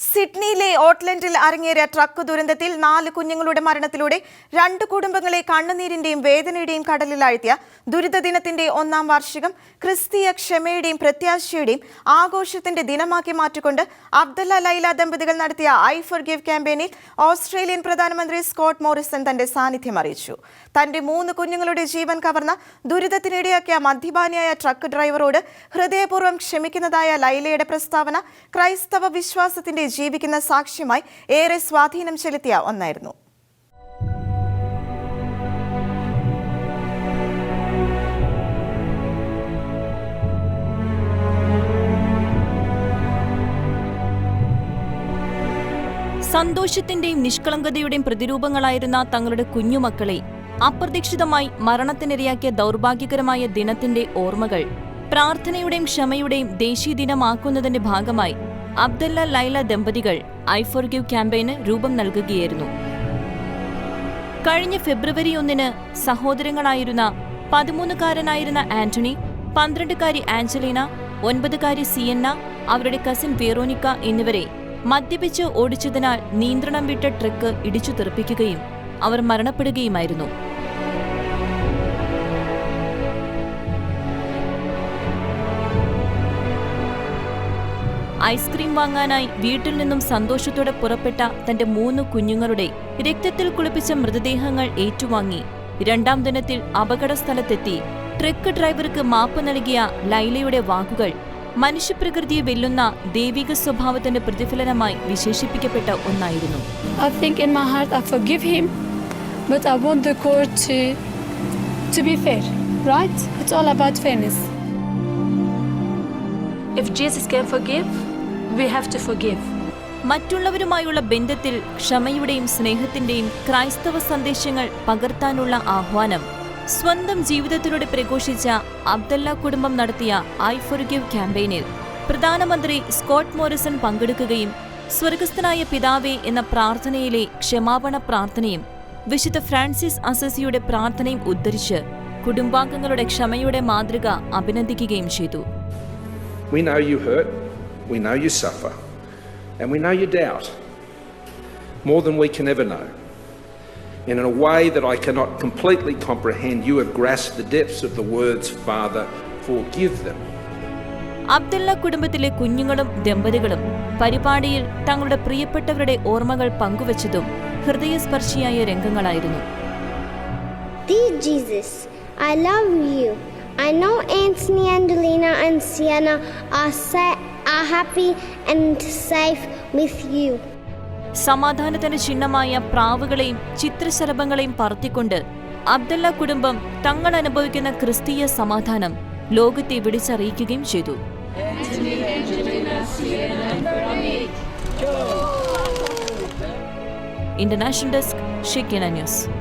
സിഡ്നിയിലെ ഓട്ട്ലൻഡിൽ അരങ്ങേറിയ ട്രക്ക് ദുരന്തത്തിൽ നാല് കുഞ്ഞുങ്ങളുടെ മരണത്തിലൂടെ രണ്ട് കുടുംബങ്ങളെ കണ്ണുനീരിന്റെയും വേദനയുടെയും കടലിലാഴ്ത്തിയ ദുരിത ദിനത്തിന്റെ ഒന്നാം വാർഷികം ക്രിസ്തീയ ക്ഷമയുടെയും പ്രത്യാശയുടെയും ആഘോഷത്തിന്റെ ദിനമാക്കി മാറ്റിക്കൊണ്ട് അബ്ദുല്ല ലൈല ദമ്പതികൾ നടത്തിയ ഐ ഫോർ ഗിവ് ക്യാമ്പയിനിൽ ഓസ്ട്രേലിയൻ പ്രധാനമന്ത്രി സ്കോട്ട് മോറിസൺ തന്റെ സാന്നിധ്യം അറിയിച്ചു. തന്റെ മൂന്ന് കുഞ്ഞുങ്ങളുടെ ജീവൻ കവർന്ന ദുരിതത്തിനിടയാക്കിയ മദ്യപാനിയായ ട്രക്ക് ഡ്രൈവറോട് ഹൃദയപൂർവം ക്ഷമിക്കുന്നതായ ലൈലയുടെ പ്രസ്താവന ക്രൈസ്തവ വിശ്വാസത്തിന്റെ ജീവിക്കുന്ന സാക്ഷ്യമായി ഏറെ സ്വാധീനം ചെലുത്തിയ ഒന്നായിരുന്നു. സന്തോഷത്തിന്റെയും നിഷ്കളങ്കതയുടെയും പ്രതിരൂപങ്ങളായിരുന്ന തങ്ങളുടെ കുഞ്ഞുമക്കളെ അപ്രതീക്ഷിതമായി മരണത്തിനിരയാക്കിയ ദൗർഭാഗ്യകരമായ ദിനത്തിന്റെ ഓർമ്മകൾ പ്രാർത്ഥനയുടെയും ക്ഷമയുടെയും ദേശീയ ദിനമാക്കുന്നതിന്റെ ഭാഗമായി അബ്ദല്ല ലൈല ദമ്പതികൾ ഐ ഫോർ ഗിവ് ക്യാമ്പയിന് രൂപം നൽകുകയായിരുന്നു. കഴിഞ്ഞ ഫെബ്രുവരി ഒന്നിന് സഹോദരങ്ങളായിരുന്ന പതിമൂന്നുകാരനായിരുന്ന ആന്റണി പന്ത്രണ്ടുകാരി ആഞ്ചലീന ഒൻപതുകാരി സിയന്ന അവരുടെ കസിൻ വേറോനിക്ക എന്നിവരെ മദ്യപിച്ച് ഓടിച്ചതിനാൽ നിയന്ത്രണം വിട്ട ട്രക്ക് ഇടിച്ചു തെറിപ്പിക്കുകയും അവർ മരണപ്പെടുകയുമായിരുന്നു. ഐസ്ക്രീം വാങ്ങാനായി വീട്ടിൽ നിന്നും സന്തോഷത്തോടെ പുറപ്പെട്ട തന്റെ മൂന്ന് കുഞ്ഞുങ്ങളുടെ രക്തത്തിൽ കുളിപ്പിച്ച മൃതദേഹങ്ങൾ ഏറ്റുവാങ്ങി രണ്ടാം ദിനത്തിൽ അപകട സ്ഥലത്തെത്തി ട്രക്ക് ഡ്രൈവർക്ക് മാപ്പ് നൽകിയ ലൈലയുടെ വാക്കുകൾ മനുഷ്യപ്രകൃതിയെ വെല്ലുന്ന ദൈവിക സ്വഭാവത്തിന്റെ പ്രതിഫലനമായി വിശേഷിപ്പിക്കപ്പെട്ട ഒന്നായിരുന്നു I think in my heart I forgive him, but I want the court to to be fair, right? It's all about fairness. If Jesus can forgive, we have to forgive. മറ്റുള്ളവരുമായുള്ള ബന്ധത്തിൽ ക്ഷമയുടെയും സ്നേഹത്തിന്റെയും ക്രൈസ്തവ സന്ദേശങ്ങൾ പകർത്താനുള്ള ആഹ്വാനം. സ്വന്തം ജീവിതത്തിലൂടെ പ്രഘോഷിച്ച അബ്ദല്ല കുടുംബം നടത്തിയ ഐ ഫോർ ഗിവ് ക്യാമ്പയിനിൽ പ്രധാനമന്ത്രി സ്കോട്ട് മോറിസൺ പങ്കെടുക്കുകയും സ്വർഗസ്ഥനായ പിതാവേ എന്ന പ്രാർത്ഥനയിലെ ക്ഷമാപണ പ്രാർത്ഥനയും വിശുദ്ധ ഫ്രാൻസിസ് അസസിയുടെ പ്രാർത്ഥനയും ഉദ്ധരിച്ച് കുടുംബാംഗങ്ങളുടെ ക്ഷമയുടെ മാതൃക അഭിനന്ദിക്കുകയും ചെയ്തു. We know you hurt, we know you suffer, and we know you doubt more than we can ever know. And in a way that I cannot completely comprehend, you have grasped the depths of the words, Father, forgive them. Abdulla കുടുംബത്തിലെ കുഞ്ഞുങ്ങളും ദമ്പതികളും പരിപാടിയിൽ തങ്ങളുടെ പ്രിയപ്പെട്ടവരുടെ ഓർമ്മകൾ പങ്കുവച്ചതും ഹൃദയസ്പർശിയായ രംഗങ്ങളായിരുന്നു Dear Jesus, I love you. I know Anthony, Angelina, and Sienna are sa- Are happy and safe with you. സമാധാനത്തിന് ചിഹ്നമായ പ്രാവുകളെയും ചിത്രശലഭങ്ങളെയും പറത്തിക്കൊണ്ട് അബ്ദുള്ള കുടുംബം തങ്ങൾ അനുഭവിക്കുന്ന ക്രിസ്തീയ സമാധാനം ലോകത്തെ വിളിച്ചറിയിക്കുകയും ചെയ്തു ഇന്റർനാഷണൽ ഡെസ്ക് ഷിക്കിന ന്യൂസ്